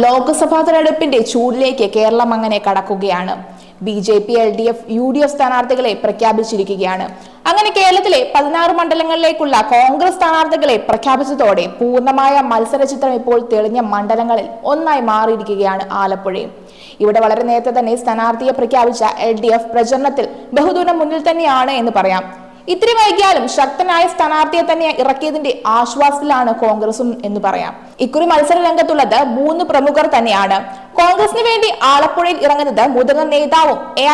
ലോക്സഭാ തെരഞ്ഞെടുപ്പിന്റെ ചൂടിലേക്ക് കേരളം അങ്ങനെ കടക്കുകയാണ്. B J P L D F U D F സ്ഥാനാർത്ഥികളെ പ്രഖ്യാപിച്ചിരിക്കുകയാണ്. അങ്ങനെ കേരളത്തിലെ പതിനാറ് മണ്ഡലങ്ങളിലേക്കുള്ള കോൺഗ്രസ് സ്ഥാനാർത്ഥികളെ പ്രഖ്യാപിച്ചതോടെ പൂർണമായ മത്സര ചിത്രം ഇപ്പോൾ തെളിഞ്ഞ മണ്ഡലങ്ങളിൽ ഒന്നായി മാറിയിരിക്കുകയാണ് ആലപ്പുഴയും ഇവിടെ വളരെ നേരത്തെ തന്നെ സ്ഥാനാർത്ഥിയെ പ്രഖ്യാപിച്ച എൽ ഡി എഫ് പ്രചരണത്തിൽ ബഹുദൂരം മുന്നിൽ തന്നെയാണ് എന്ന് പറയാം. ഇത്തിരി വൈകിയാലും ശക്തനായ സ്ഥാനാർത്ഥിയെ തന്നെ ഇറക്കിയതിന്റെ ആശ്വാസത്തിലാണ് കോൺഗ്രസും എന്ന് പറയാം. ഇക്കുറി മത്സര രംഗത്തുള്ളത് മൂന്ന് പ്രമുഖർ തന്നെയാണ്. കോൺഗ്രസിന് വേണ്ടി ആലപ്പുഴയിൽ ഇറങ്ങുന്നത് മുതിർന്ന നേതാവും എ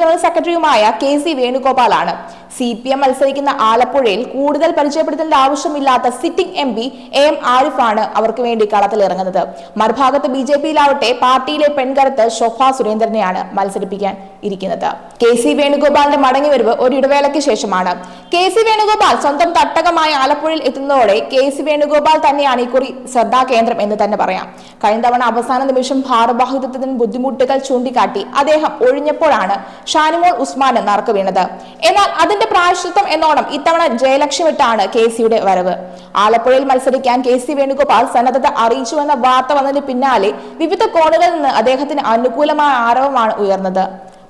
ജനറൽ സെക്രട്ടറിയുമായ കെ സി വേണുഗോപാലാണ്. സി പി എം മത്സരിക്കുന്ന ആലപ്പുഴയിൽ കൂടുതൽ പരിചയപ്പെടുത്തേണ്ട ആവശ്യമില്ലാത്ത sitting M P A M ആരിഫാണ് അവർക്ക് വേണ്ടി കളത്തിലിറങ്ങുന്നത്. മറുഭാഗത്ത് ബി ജെ പിയിലാവട്ടെ പാർട്ടിയിലെ പെൺകരുത്ത് ശോഭ സുരേന്ദ്രനെയാണ് മത്സരിപ്പിക്കാൻ ഇരിക്കുന്നത്. കെ സി വേണുഗോപാലിന്റെ മടങ്ങിവരവ് ഒരു ഇടവേളയ്ക്ക് ശേഷമാണ്. കെ സി വേണുഗോപാൽ സ്വന്തം തട്ടകമായ ആലപ്പുഴയിൽ എത്തുന്നതോടെ കെ സി വേണുഗോപാൽ തന്നെയാണ് ഇക്കുറി ശ്രദ്ധാകേന്ദ്രം എന്ന് തന്നെ പറയാം. കഴിഞ്ഞ തവണ അവസാന നിമിഷം ഭാരവാഹിത്വത്തിന് ബുദ്ധിമുട്ടുകൾ ചൂണ്ടിക്കാട്ടി അദ്ദേഹം ഒഴിഞ്ഞപ്പോഴാണ് ഷാനിമോൾ ഉസ്മാന് നറുക്ക് വീണത്. എന്നാൽ അതിന്റെ പ്രായശ്ചിത്വം എന്നോണം ഇത്തവണ ജയലക്ഷ്യമിട്ടാണ് കെ സിയുടെ വരവ്. ആലപ്പുഴയിൽ മത്സരിക്കാൻ കെ സി വേണുഗോപാൽ സന്നദ്ധത അറിയിച്ചുവെന്ന വാർത്ത വന്നതിന് പിന്നാലെ വിവിധ കോണുകളിൽ നിന്ന് അദ്ദേഹത്തിന് അനുകൂലമായ ആരവമാണ് ഉയർന്നത്.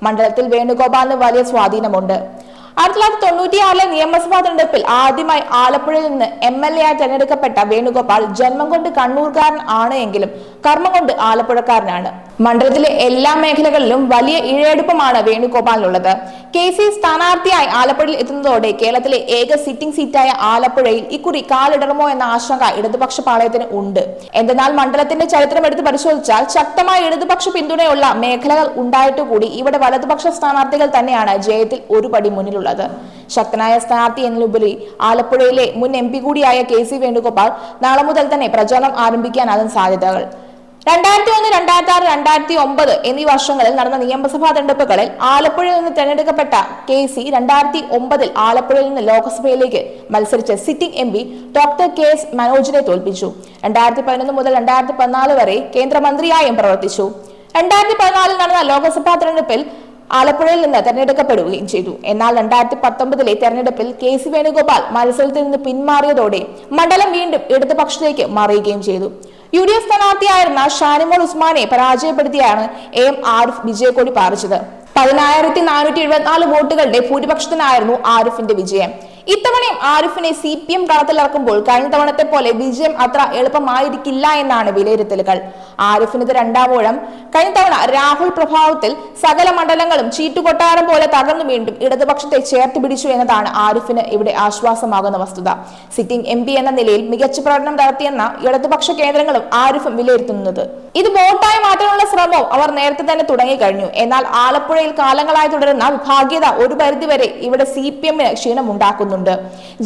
മണ്ഡലത്തിൽ വേണുഗോപാലിന് വലിയ സ്വാധീനമുണ്ട്. ആയിരത്തി തൊള്ളായിരത്തി തൊണ്ണൂറ്റിയാറിലെ നിയമസഭാ തെരഞ്ഞെടുപ്പിൽ ആദ്യമായി ആലപ്പുഴയിൽ നിന്ന് എം എൽ എ ആയി തെരഞ്ഞെടുക്കപ്പെട്ട വേണുഗോപാൽ ജന്മം കൊണ്ട് കണ്ണൂർക്കാരൻ ആണ് എങ്കിലും കർമ്മം കൊണ്ട് ആലപ്പുഴക്കാരനാണ്. മണ്ഡലത്തിലെ എല്ലാ മേഖലകളിലും വലിയ ഇഴയെടുപ്പമാണ് വേണുഗോപാലിനുള്ളത്. കെ സി സ്ഥാനാർത്ഥിയായി ആലപ്പുഴയിൽ എത്തുന്നതോടെ കേരളത്തിലെ ഏക സിറ്റിംഗ് സീറ്റായ ആലപ്പുഴയിൽ ഇക്കുറി കാലിടറുമോ എന്ന ആശങ്ക ഇടതുപക്ഷ പാളയത്തിന് ഉണ്ട്. എന്തെന്നാൽ മണ്ഡലത്തിന്റെ ചരിത്രം എടുത്ത് പരിശോധിച്ചാൽ ശക്തമായ ഇടതുപക്ഷ പിന്തുണയുള്ള മേഖലകൾ ഉണ്ടായിട്ട് കൂടി ഇവിടെ വലതുപക്ഷ സ്ഥാനാർത്ഥികൾ തന്നെയാണ് ജയത്തിൽ ഒരു പടി മുന്നിലുള്ളത്. ശക്തനായ സ്ഥാനാർത്ഥി എന്നതിലുപരി ആലപ്പുഴയിലെ മുൻ എം പി കൂടിയായ കെ സി വേണുഗോപാൽ നാളെ മുതൽ തന്നെ പ്രചാരണം ആരംഭിക്കാനാകും സാധ്യതകൾ. രണ്ടായിരത്തി ഒന്ന് രണ്ടായിരത്തി ആറ് രണ്ടായിരത്തി ഒമ്പത് എന്നീ വർഷങ്ങളിൽ നടന്ന നിയമസഭാ തെരഞ്ഞെടുപ്പുകളിൽ ആലപ്പുഴയിൽ നിന്ന് തെരഞ്ഞെടുക്കപ്പെട്ട കെ സി രണ്ടായിരത്തി ഒമ്പതിൽ ആലപ്പുഴയിൽ നിന്ന് ലോക്സഭയിലേക്ക് മത്സരിച്ച sitting M P doctor K S മനോജിനെ തോൽപ്പിച്ചു. രണ്ടായിരത്തി പതിനൊന്ന് മുതൽ രണ്ടായിരത്തി പതിനാല് വരെ കേന്ദ്രമന്ത്രിയായും പ്രവർത്തിച്ചു. രണ്ടായിരത്തി പതിനാലിൽ നടന്ന ലോക്സഭാ തെരഞ്ഞെടുപ്പിൽ ആലപ്പുഴയിൽ നിന്ന് തെരഞ്ഞെടുക്കപ്പെടുകയും ചെയ്തു. എന്നാൽ രണ്ടായിരത്തി പത്തൊമ്പതിലെ തെരഞ്ഞെടുപ്പിൽ കെ സി വേണുഗോപാൽ മത്സരത്തിൽ നിന്ന് പിന്മാറിയതോടെ മണ്ഡലം വീണ്ടും ഇടതുപക്ഷത്തേക്ക് മാറുകയും ചെയ്തു. യു ഡി എഫ് സ്ഥാനാർത്ഥിയായിരുന്ന ഷാനിമോൾ ഉസ്മാനെ പരാജയപ്പെടുത്തിയാണ് എം ആരിഫ് വിജയക്കൊടി പാറിച്ചത്. പതിനായിരത്തി നാനൂറ്റി എഴുപത്തിനാല് വോട്ടുകളുടെ ഭൂരിപക്ഷത്തിനായിരുന്നു ആരിഫിന്റെ വിജയം. ഇത്തവണയും ആരിഫിനെ സി പി എം കളത്തിലിറക്കുമ്പോൾ കഴിഞ്ഞ തവണത്തെ പോലെ വിജയം അത്ര എളുപ്പമായിരിക്കില്ല എന്നാണ് വിലയിരുത്തലുകൾ. ആരിഫിന് രണ്ടാം ഊഴം കഴിഞ്ഞ തവണ രാഹുൽ പ്രഭാവത്തിൽ സകല മണ്ഡലങ്ങളും ചീറ്റുകൊട്ടാരം പോലെ തകർന്നു വീണ്ടും ഇടതുപക്ഷത്തെ ചേർത്ത് പിടിച്ചു എന്നതാണ് ആരിഫിന് ഇവിടെ ആശ്വാസമാകുന്ന വസ്തുത. സിറ്റിംഗ് എം എന്ന നിലയിൽ മികച്ച പ്രകടനം നടത്തിയെന്ന ഇടതുപക്ഷ കേന്ദ്രങ്ങളും ആരിഫും വിലയിരുത്തുന്നത്. ഇത് വോട്ടായി മാറ്റാനുള്ള ശ്രമവും അവർ നേരത്തെ തന്നെ തുടങ്ങി കഴിഞ്ഞു എന്നാൽ ആലപ്പുഴയിൽ കാലങ്ങളായി തുടരുന്ന വിഭാഗീയത ഒരു പരിധിവരെ ഇവിടെ സി പി എമ്മിന് ക്ഷീണമുണ്ടാക്കുന്നുണ്ട്.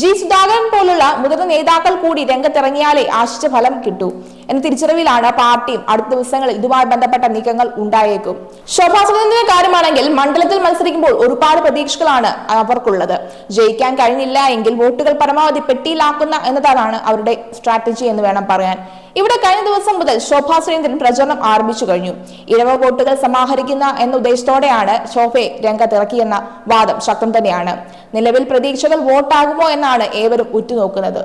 ജി സുധാകരൻ പോലുള്ള മുതിർന്ന നേതാക്കൾ കൂടി രംഗത്തിറങ്ങിയാലേ ആശിച്ച ഫലം കിട്ടൂ. എന്ന തിരിച്ചറിവിലാണ് പാർട്ടിയും അടുത്ത ദിവസങ്ങളിൽ ഇതുമായി ബന്ധപ്പെട്ട നീക്കങ്ങൾ ഉണ്ടായേക്കും. ശോഭാ സുരേന്ദ്രന്റെ കാര്യമാണെങ്കിൽ മണ്ഡലത്തിൽ മത്സരിക്കുമ്പോൾ ഒരുപാട് പ്രതീക്ഷകളാണ് അവർക്കുള്ളത്. ജയിക്കാൻ കഴിഞ്ഞില്ല എങ്കിൽ വോട്ടുകൾ പരമാവധി പെട്ടിയിലാക്കുന്ന എന്നതാണ് അവരുടെ സ്ട്രാറ്റജി എന്ന് വേണം പറയാൻ. ഇവിടെ കഴിഞ്ഞ ദിവസം മുതൽ ശോഭാ സുരേന്ദ്രൻ പ്രചരണം ആരംഭിച്ചു കഴിഞ്ഞു. ഇരവ വോട്ടുകൾ സമാഹരിക്കുന്ന എന്ന ഉദ്ദേശത്തോടെയാണ് ശോഭയെ രംഗത്തിറക്കിയെന്ന വാദം ശക്തം തന്നെയാണ്. നിലവിൽ പ്രതീക്ഷകൾ വോട്ടാകുമോ എന്നാണ് ഏവരും ഉറ്റുനോക്കുന്നത്.